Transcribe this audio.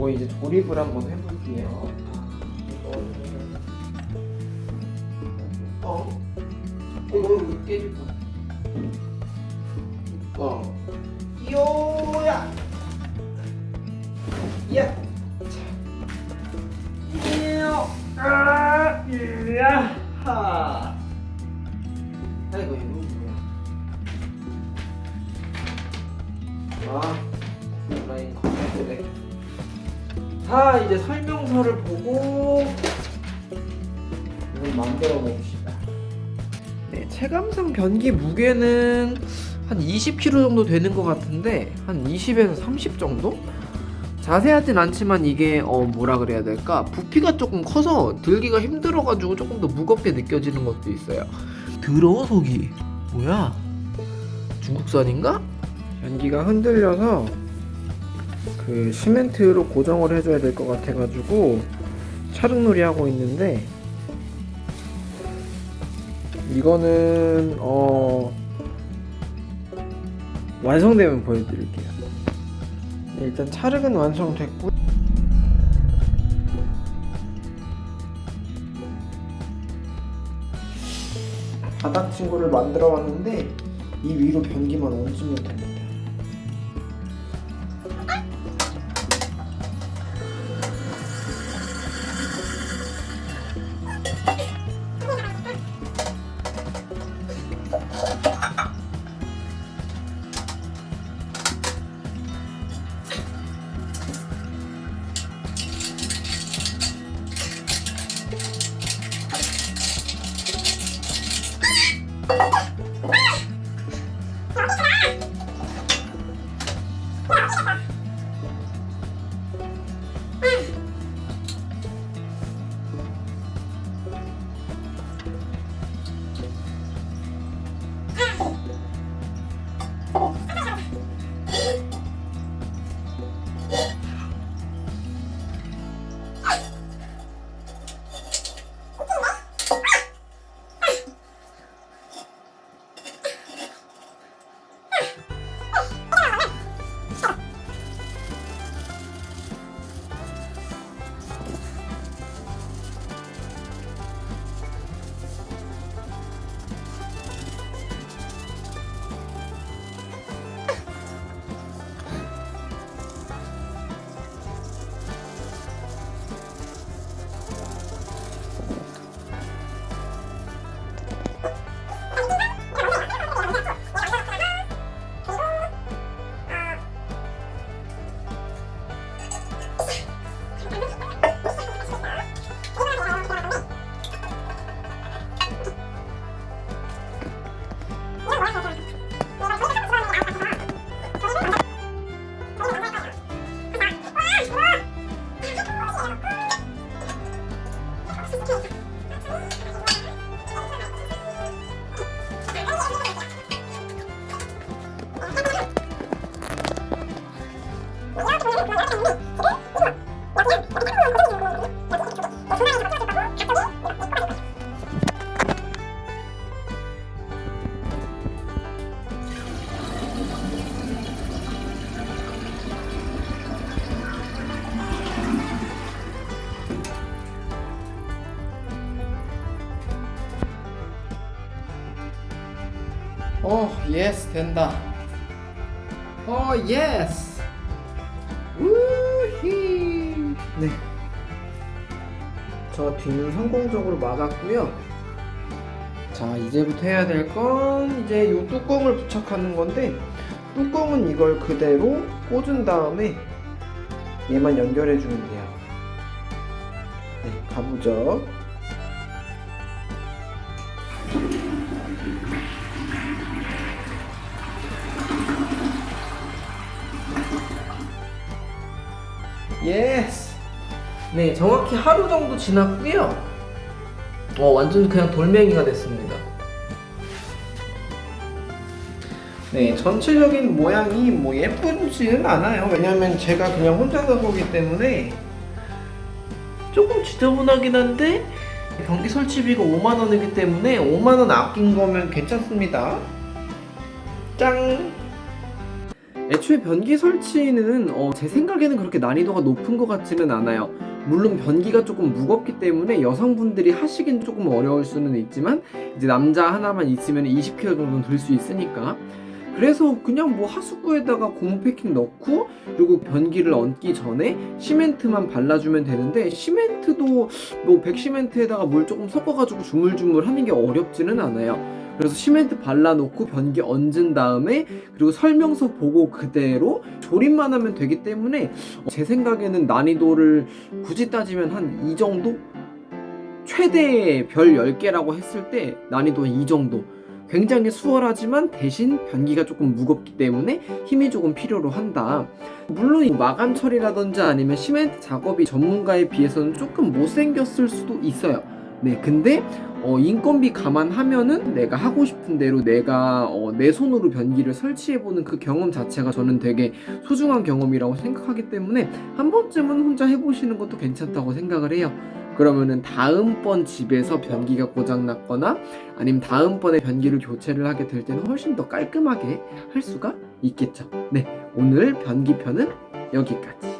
요거 이제 조립을 한번 해볼게요. 이거는 어 이거 깨질 거. 어. 요야. 야. 자. 이요 아 이야. 하. 아이고 이거 뭐야. 아 온라인 컴퓨터래 자 이제 설명서를 보고 이걸 만들어 봅시다. 네 체감상 변기 무게는 한 20kg 정도 되는 것 같은데 한 20에서 30 정도? 자세하진 않지만 이게 어 뭐라 그래야 될까? 부피가 조금 커서 들기가 힘들어가지고 조금 더 무겁게 느껴지는 것도 있어요. 더러워 속이. 뭐야? 중국산인가? 변기가 흔들려서 그 시멘트로 고정을 해줘야 될 것 같아가지고 촬영놀이 하고 있는데 이거는 어 완성되면 보여드릴게요. 네, 일단 찰흙은 완성됐고 바닥 친구를 만들어 왔는데 이 위로 변기만 얹으면 됩니다. 맛있게 음, 맛있게 어, 예스 된다. 어, 예스. 우히. 네. 저 뒤는 성공적으로 막았고요. 자, 이제부터 해야 될 건 이제 이 뚜껑을 부착하는 건데 뚜껑은 이걸 그대로 꽂은 다음에 얘만 연결해 주면 돼요. 네, 가보죠. 예스. 네, 정확히 하루 정도 지났고요. 어, 완전 그냥 돌멩이가 됐습니다. 네, 전체적인 모양이 뭐 예쁘지는 않아요. 왜냐면 제가 그냥 혼자 산 거기 때문에 조금 지저분하긴 한데 변기 설치비가 5만 원이기 때문에 5만 원 아낀 거면 괜찮습니다. 짱! 애초에 변기 설치는 어, 제 생각에는 그렇게 난이도가 높은 것 같지는 않아요. 물론 변기가 조금 무겁기 때문에 여성분들이 하시긴 조금 어려울 수는 있지만 이제 남자 하나만 있으면 20kg 정도는 들 수 있으니까 그래서 그냥 뭐 하수구에다가 고무 패킹 넣고 그리고 변기를 얹기 전에 시멘트만 발라주면 되는데 시멘트도 뭐 백시멘트에다가 물 조금 섞어가지고 주물주물 하는 게 어렵지는 않아요. 그래서 시멘트 발라놓고 변기 얹은 다음에 그리고 설명서 보고 그대로 조립만 하면 되기 때문에 제 생각에는 난이도를 굳이 따지면 한 이 정도? 최대 별 10개라고 했을 때 난이도 이 정도. 굉장히 수월하지만 대신 변기가 조금 무겁기 때문에 힘이 조금 필요로 한다. 물론 이 마감 처리라든지 아니면 시멘트 작업이 전문가에 비해서는 조금 못생겼을 수도 있어요. 네, 근데 어, 인건비 감안하면은 내가 하고 싶은 대로 내가 어, 내 손으로 변기를 설치해보는 그 경험 자체가 저는 되게 소중한 경험이라고 생각하기 때문에 한 번쯤은 혼자 해보시는 것도 괜찮다고 생각을 해요. 그러면은 다음번 집에서 변기가 고장났거나 아니면 다음번에 변기를 교체를 하게 될 때는 훨씬 더 깔끔하게 할 수가 있겠죠. 네, 오늘 변기편은 여기까지.